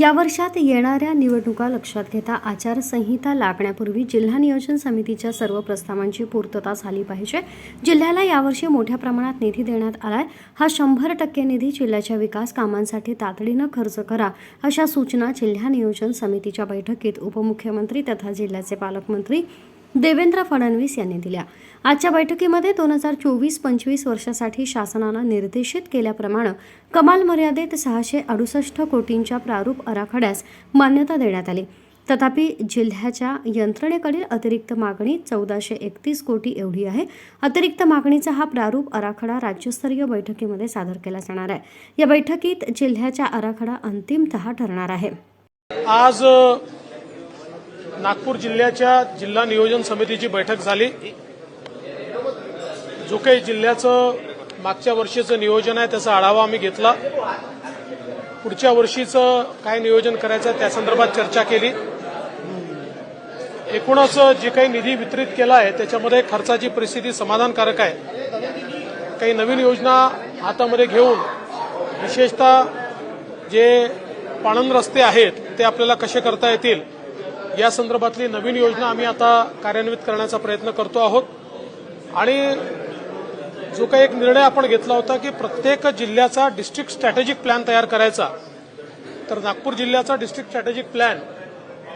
या वर्षात येणाऱ्या निवडणुका लक्षात घेता आचारसंहिता लागण्यापूर्वी जिल्हा नियोजन समितीच्या सर्व प्रस्तावांची पूर्तता झाली पाहिजे. जिल्ह्याला यावर्षी मोठ्या प्रमाणात निधी देण्यात आलाय. हा शंभर टक्के निधी जिल्ह्याच्या विकास कामांसाठी तातडीनं खर्च करा अशा सूचना जिल्हा नियोजन समितीच्या बैठकीत उपमुख्यमंत्री तथा जिल्ह्याचे पालकमंत्री देवेंद्र फडणवीस यांनी दिल्या. आजच्या बैठकीमध्ये दोन हजार चोवीस पंचवीस वर्षासाठी शासनानं निर्देशित केल्याप्रमाणे कमाल मर्यादेत सहाशे अडुसष्ट कोटींच्या प्रारूप आराखड्यास मान्यता देण्यात आली. तथापि जिल्ह्याच्या यंत्रणेकडील अतिरिक्त मागणी चौदाशे एकतीस कोटी एवढी आहे. अतिरिक्त मागणीचा हा प्रारूप आराखडा राज्यस्तरीय बैठकीमध्ये सादर केला जाणार आहे. या बैठकीत जिल्ह्याचा आराखडा अंतिमतः ठरणार आहे. आज नागपूर जिल्ह्याच्या जिल्हा नियोजन समितीची बैठक झाली. जो काही जिल्ह्याचं मागच्या वर्षीचं नियोजन आहे त्याचा आढावा आम्ही घेतला. पुढच्या वर्षीचं काय नियोजन करायचं त्या संदर्भात चर्चा केली. एकूणच जे काही निधी वितरित केला आहे त्याच्यामध्ये खर्चाची परिस्थिती समाधानकारक आहे. काही नवीन योजना हातामध्ये घेऊन विशेषतः जे पाणंद रस्ते आहेत ते आपल्याला कसे करता येतील? या संदर्भातली नवीन योजना आम्ही आता कार्यान्वित करण्याचा प्रयत्न करतो आहोत. आणि जो काही एक निर्णय आपण घेतला होता की प्रत्येक जिल्ह्याचा डिस्ट्रिक्ट स्ट्रॅटेजिक प्लॅन तयार करायचा तर नागपूर जिल्ह्याचा डिस्ट्रिक्ट स्ट्रॅटेजिक प्लॅन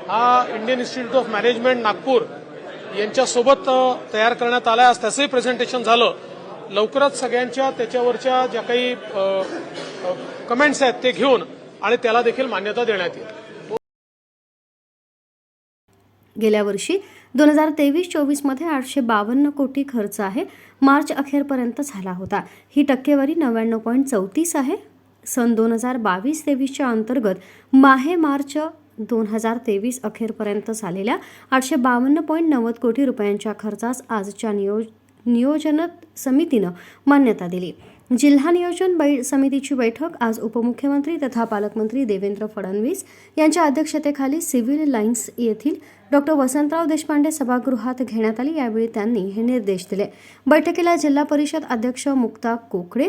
हा Indian Institute of Management Nagpur यांच्यासोबत तयार करण्यात आला आज त्याचंही प्रेझेंटेशन झालं. लवकरच सगळ्यांच्या त्याच्यावरच्या ज्या काही कमेंट्स आहेत ते घेऊन आणि त्याला देखील मान्यता देण्यात येईल. गेल्या वर्षी. दोन हजार तेवीस चोवीसमध्ये आठशे बावन्न कोटी खर्च आहे. मार्च अखेरपर्यंत झाला होता. ही टक्केवारी नव्याण्णव पॉईंट चौतीस आहे. सन दोन हजार बावीस तेवीसच्या अंतर्गत माहे मार्च दोन हजार तेवीस अखेरपर्यंत झालेल्या आठशे बावन्न पॉईंट नव्वद कोटी रुपयांच्या खर्चास आजच्या नियोज नियोजन समितीनं मान्यता दिली. जिल्हा नियोजन बै समितीची बैठक आज उपमुख्यमंत्री तथा पालकमंत्री देवेंद्र फडणवीस यांच्या अध्यक्षतेखाली सिव्हिल लाईन्स येथील डॉक्टर वसंतराव देशपांडे सभागृहात घेण्यात आली. यावेळी त्यांनी हे निर्देश दिले. बैठकीला जिल्हा परिषद अध्यक्ष मुक्ता कोकडे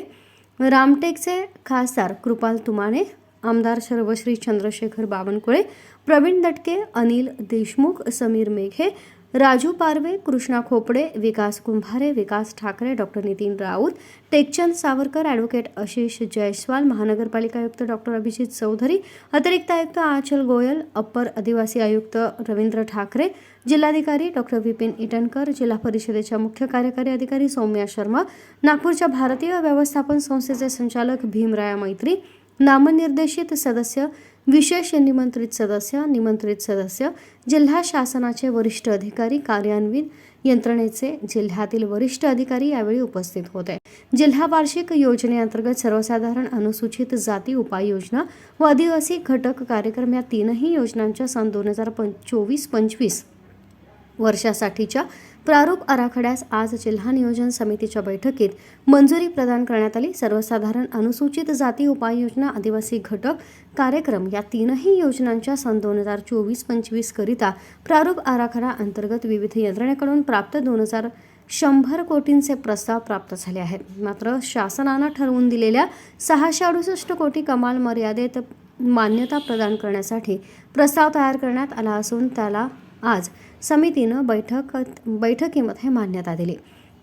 रामटेकचे खासदार कृपाल तुमाणे आमदार सर्वश्री चंद्रशेखर बावनकुळे प्रवीण दटके अनिल देशमुख समीर मेघे राजू पारवे कृष्णा खोपडे विकास कुंभारे विकास ठाकरे डॉक्टर नितीन राऊत टेकचंद सावरकर ॲडव्होकेट आशिष जयस्वाल महानगरपालिका आयुक्त डॉक्टर अभिजित चौधरी अतिरिक्त आयुक्त आचल गोयल अप्पर आदिवासी आयुक्त रवींद्र ठाकरे जिल्हाधिकारी डॉक्टर विपिन इटनकर जिल्हा परिषदेच्या मुख्य कार्यकारी अधिकारी सौम्या शर्मा नागपूरच्या भारतीय व्यवस्थापन संस्थेचे संचालक भीमराया मैत्री नामनिर्देशित सदस्य विशेष निमंत्रित सदस्य निमंत्रित सदस्य जिल्हा शासनाचे वरिष्ठ अधिकारी कार्यान्वित यंत्रणेचे जिल्ह्यातील वरिष्ठ अधिकारी यावेळी उपस्थित होते. जिल्हा वार्षिक योजनेअंतर्गत सर्वसाधारण अनुसूचित जाती उपाययोजना व आदिवासी घटक कार्यक्रम या तीनही योजनांच्या सन दोन हजार चोवीस पंचवीस वर्षासाठीच्या प्रारूप आराखड्यास आज जिल्हा नियोजन समितीच्या बैठकीत मंजुरी प्रदान करण्यात आली. सर्वसाधारण अनुसूचित जाती उपाययोजना आदिवासी घटक कार्यक्रम या तीनही योजनांच्या सन दोन हजार चोवीस पंचवीस करिता प्रारूप आराखडा अंतर्गत विविध यंत्रणेकडून प्राप्त दोन हजार शंभर कोटींचे प्रस्ताव प्राप्त झाले आहेत. मात्र शासनानं ठरवून दिलेल्या सहाशे अडुसष्ट कोटी कमाल मर्यादेत मान्यता प्रदान करण्यासाठी प्रस्ताव तयार करण्यात आला असून त्याला आज समितीनं बैठक बैठकीमध्ये मान्यता दिली.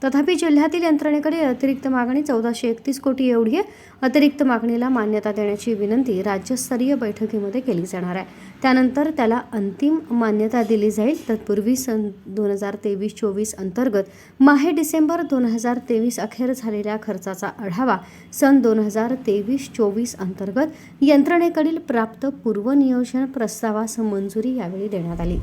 तथापि जिल्ह्यातील यंत्रणेकडे अतिरिक्त मागणी चौदाशे एकतीस कोटी एवढी आहे. अतिरिक्त मागणीला मान्यता देण्याची विनंती राज्यस्तरीय बैठकीमध्ये केली जाणार आहे. त्यानंतर त्याला अंतिम मान्यता दिली जाईल. तत्पूर्वी सन दोन हजार तेवीस चोवीस अंतर्गत माहे डिसेंबर दोन हजार तेवीस अखेर झालेल्या खर्चाचा आढावा सन दोन हजार तेवीस चोवीस अंतर्गत यंत्रणेकडील प्राप्त पूर्वनियोजन प्रस्तावास मंजुरी यावेळी देण्यात आली.